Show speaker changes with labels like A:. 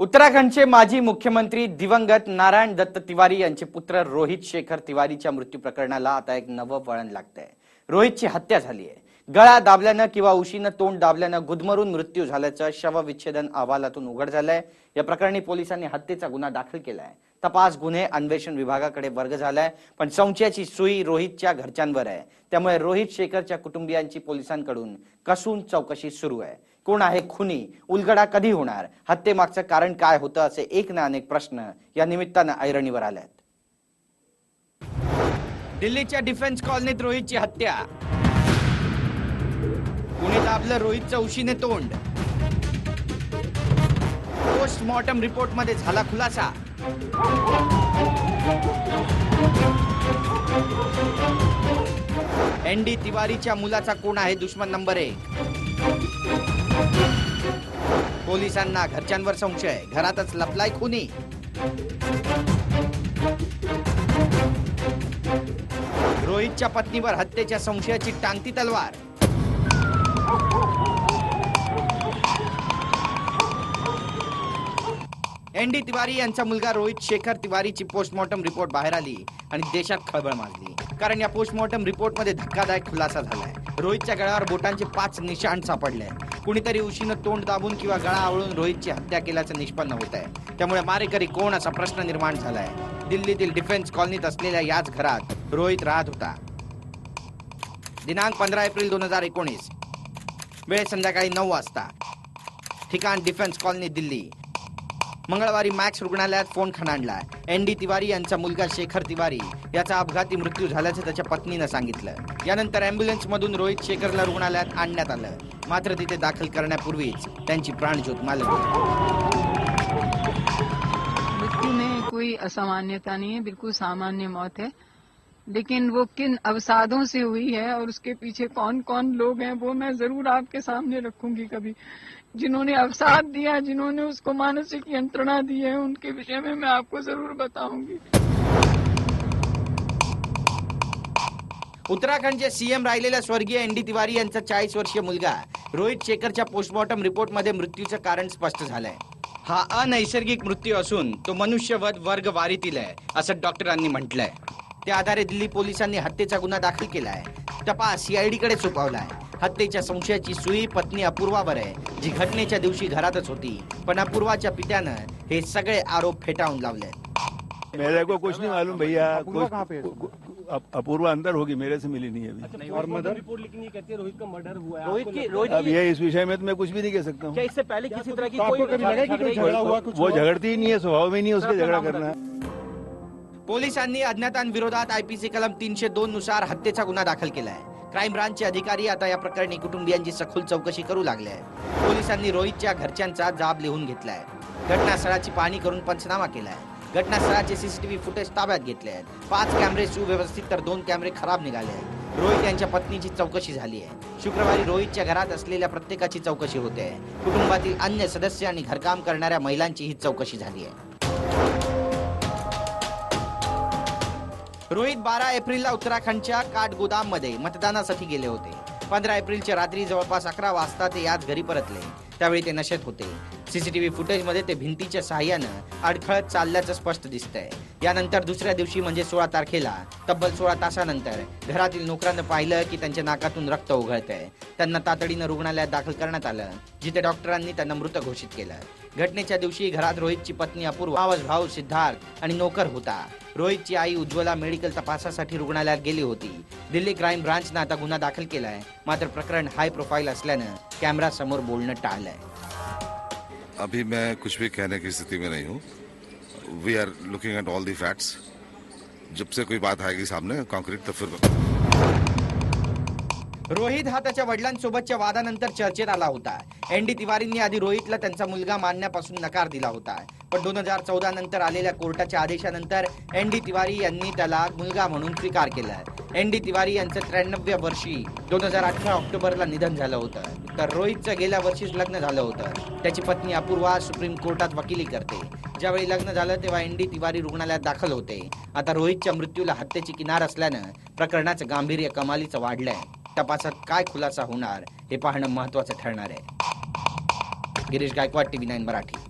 A: उत्तराखंडचे माजी मुख्यमंत्री दिवंगत नारायण दत्त तिवारी यांचे पुत्र रोहित शेखर तिवारीच्या मृत्यू प्रकरणाला आता एक नवं वळण लागतंय. रोहितची हत्या झाली आहे गळा दाबल्यानं किंवा उशीनं तोंड दाबल्यानं गुदमरून मृत्यू झाल्याचं शवविच्छेदन अहवालातून उघड झालंय. या प्रकरणी पोलिसांनी हत्येचा गुन्हा दाखल केलाय. तपास गुन्हे अन्वेषण विभागाकडे वर्ग झालाय पण संशयाची सुई रोहितच्या घरच्यांवर आहे. त्यामुळे रोहित शेखरच्या कुटुंबियांची पोलिसांकडून कसून चौकशी सुरू आहे. कोण आहे खुनी? उलगडा कधी होणार? हत्येमागचं कारण काय होतं? असे एक ना अनेक प्रश्न या निमित्तानं ऐरणीवर आल्यात. दिल्लीच्या डिफेन्स कॉलनीत रोहितची हत्या. कुणी दाबलं रोहित चौशीने तोंड. पोस्टमॉर्टम रिपोर्टमध्ये झाला खुलासा. एन डी तिवारीच्या मुलाचा कोण आहे? दुश्मन नंबर एक. पोलिसांना घरच्यांवर संशय घरातच लपलाय खुनी. रोहितच्या पत्नीवर हत्येच्या संशयाची टांगती तलवार. एन डी तिवारी यांचा मुलगा रोहित शेखर तिवारीची पोस्टमॉर्टम रिपोर्ट बाहेर आली आणि देशात खळबळ माजली. कारण या पोस्टमॉर्टम रिपोर्टमध्ये धक्कादायक खुलासा झालाय. रोहितच्या गळ्यावर बोटांचे पाच निशाण सापडले. कुणीतरी उशीनं तोंड दाबून किंवा गळा आवळून रोहितची हत्या केल्याचं निष्पन्न होत आहे. त्यामुळे मारेकरी कोण असा प्रश्न निर्माण झालाय? दिल्लीतील डिफेन्स कॉलनीत असलेल्या याच घरात रोहित राहत होता. दिनांक पंधरा एप्रिल दोन हजार एकोणीस. वेळ संध्याकाळी नऊ वाजता. ठिकाण डिफेन्स कॉलनी दिल्ली. मंगळवारी मॅक्स रुग्णालयात फोन खणाणला एन डी तिवारी यांचा मुलगा शेखर तिवारी याचा अपघाती मृत्यू झाल्याचं त्याच्या पत्नीनं सांगितलं. यानंतर अँब्युलन्स मधून रोहित शेखरला रुग्णालयात आणण्यात आलं. मात्र तिथे दाखल करण्यापूर्वीच त्यांची प्राणज्योत मालवली
B: मृत्यु में कोई असामान्यता नहीं है बिल्कुल सामान्य मौत है लेकिन वो किन अवसादों से हुई है और उसके पीछे कौन कौन लोग हैं वो मैं ज़रूर आपके सामने रखूँगी कभी। जिन्होंने अवसाद दिया जिन्होंने उसको मानसिक यंत्रणा दी है उनके विषय में मैं आपको ज़रूर बताऊँगी।
A: उत्तराखंड उत्तराखंडचे सीएम राहिलेल्या स्वर्गीय एन डी तिवारी यांचा चाळीस वर्षीय मुलगा रोहित शेखरच्या पोस्टमॉर्टम रिपोर्ट मध्ये मृत्यूचं कारण स्पष्ट झालंय. हा अनैसर्गिक मृत्यू असून तो मनुष्यवध वर्ग वारीतील आहे असं डॉक्टरांनी म्हटलंय. त्या आधारे दिल्ली पोलिसांनी हत्येचा गुन्हा दाखल केलाय तपास सीआयडी कडे सोपवलाय हत्येच्या संशयाची सुई पत्नी अपूर्वावर आहे जी घटनेच्या दिवशी घरातच होती. पण अपूर्वाच्या पित्यानं हे सगळे आरोप फेटाळून लावले
C: मेरे को कुछ नहीं मालूम भैया
D: अपूर्वा
C: कुछ
D: कहाँ पे है?
C: कु- कु- अप- अपूर्वा अंदर होगी मेरे से मिली नहीं अभी।
D: और मदर?
E: रिपोर्ट लेकिन ये कहती है रोहित का मर्डर हुआ है
F: रोहित की रोहित
C: अब ये इस विषय में तो मैं कुछ भी नहीं कह सकता हूँ।
F: क्या इससे पहले किसी तरह की कोई
D: आपको कभी लगा कि कोई झगड़ा हुआ कुछ
C: वो? झगड़ती ही नहीं है स्वभाव में नहीं है उसके झगड़ा करना
A: पोलिसांनी अज्ञातांविरोधात आयपीसी कलम तीनशे दोन नुसार हत्येचा गुन्हा दाखल केला आहे क्राईम ब्रांचचे अधिकारी आता या प्रकरणी कुटुंबियांची सखोल चौकशी करू लागले आहे पोलिसांनी रोहितच्या घरच्यांचा जाब लिहून घेतलाय. घटनास्थळाची पाहणी करून पंचनामा केलाय. घटनास्थळाचे सीसीटीव्ही फुटेज ताब्यात घेतले आहेत. पाच कॅमेरे सुव्यवस्थित तर दोन कॅमेरे खराब निघाले आहेत. रोहित यांच्या पत्नीची चौकशी झाली आहे. शुक्रवारी रोहितच्या घरात असलेल्या प्रत्येकाची चौकशी होते. आहे कुटुंबातील अन्य सदस्य आणि घरकाम करणाऱ्या महिलांचीही चौकशी झाली आहे. रोहित बारा एप्रिलला उत्तराखंडच्या काठगोदाममध्ये मतदानासाठी गेले होते. पंधरा एप्रिलच्या रात्री जवळपास अकरा वाजता ते याच घरी परतले. त्यावेळी ते नशेत होते. सीसीटीव्ही फुटेजमध्ये ते भिंतीच्या सहाय्यानं अडखळत चालल्याचं स्पष्ट दिसतंय. यानंतर दुसऱ्या दिवशी म्हणजे सोळा तारखेला तब्बल सोळा तासानंतर घरातील नोकरानं पाहिलं की त्यांच्या नाकातून रक्त उघळतंय. त्यांना तातडीनं रुग्णालयात दाखल करण्यात आलं जिथे डॉक्टरांनी त्यांना मृत घोषित केलं. घटनेच्या दिवशी घरात रोहितची पत्नी अपूर्व आवाज भाऊ सिद्धार्थ आणि नोकर होता. रोहितची आई उज्ज्वला मेडिकल तपासासाठी रुग्णालयात गेली होती. दिल्ली क्राईम ब्रांचनं आता गुन्हा दाखल केलाय. मात्र प्रकरण हाय प्रोफाईल असल्यानं कॅमेरा समोर बोलणं टाळलंय.
G: अभी मैं कुछ भी कहने की स्थिति में नहीं हूँ। We are looking at all the facts जब से कोई बात आएगी सामने कॉन्क्रीट तो फिर
A: रोहित हा त्याच्या वडिलांसोबतच्या वादानंतर चर्चेत आला होता. एन डी तिवारींनी आधी रोहितला त्यांचा मुलगा मानण्यापासून नकार दिला होता. पण दोन हजार चौदा नंतर आलेल्या कोर्टाच्या आदेशानंतर एन डी तिवारी यांनी त्याला मुलगा म्हणून स्वीकार केला एन डी तिवारी यांचं त्र्याण्णव्या वर्षी दोन हजार अठरा ऑक्टोबरला निधन झालं होतं. तर रोहितचं गेल्या वर्षीच लग्न झालं होतं. त्याची पत्नी अपूर्वा सुप्रीम कोर्टात वकिली करते. ज्यावेळी लग्न झालं तेव्हा एन डी तिवारी रुग्णालयात दाखल होते. आता रोहितच्या मृत्यूला हत्येची किनार असल्यानं प्रकरणाचं गांभीर्य कमालीचं वाढलंय. तपासात काय खुलासा होणार हे पाहणं महत्वाचं ठरणार आहे. Girish Gaikwad TV nine Marathi.